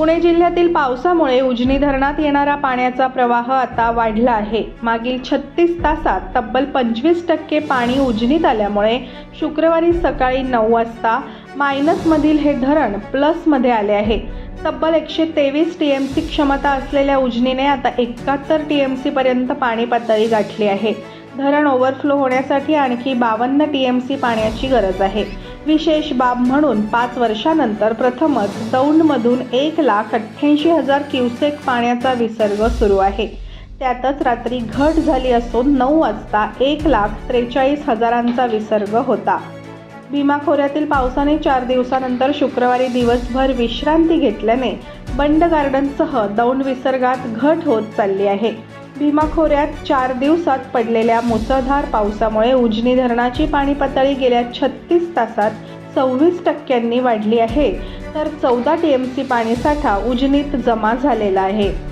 पुणे जिल्ह्यातील पावसामुळे उजनी धरणात येणारा पाण्याचा प्रवाह आता वाढला आहे. मागील छत्तीस तासात तब्बल पंचवीस टक्के पाणी उजनीत आल्यामुळे शुक्रवारी सकाळी नऊ वाजता मायनसमधील हे धरण प्लसमध्ये आले आहे. तब्बल एकशे तेवीस टी एम सी क्षमता असलेल्या उजनीने आता एकाहत्तर टी एम सीपर्यंत पाणी पातळी गाठली आहे. धरण ओव्हरफ्लो होण्यासाठी आणखी बावन्न टी एम सी पाण्याची गरज आहे. विशेष बाब म्हणून पाच वर्षानंतर प्रथमच दौंडमधून एक लाख अठ्ठ्याऐंशी हजार क्युसेक पाण्याचा विसर्ग सुरू आहे. त्यातच रात्री घट झाली असून नऊ वाजता एक लाख त्रेचाळीस हजारांचा विसर्ग होता. भीमा खोऱ्यातील पावसाने चार दिवसानंतर शुक्रवारी दिवसभर विश्रांती घेतल्याने बंड गार्डनसह दौंड विसर्गात घट होत चालली आहे. भीमा खोऱ्यात चार दिवसात पडलेल्या मुसळधार पावसामुळे उजनी धरणाची पाणी पातळी गेल्या छत्तीस तासात सव्वीस टक्क्यांनी वाढली आहे. तर चौदा टी एम सी पाणीसाठा उजनीत जमा झालेला आहे.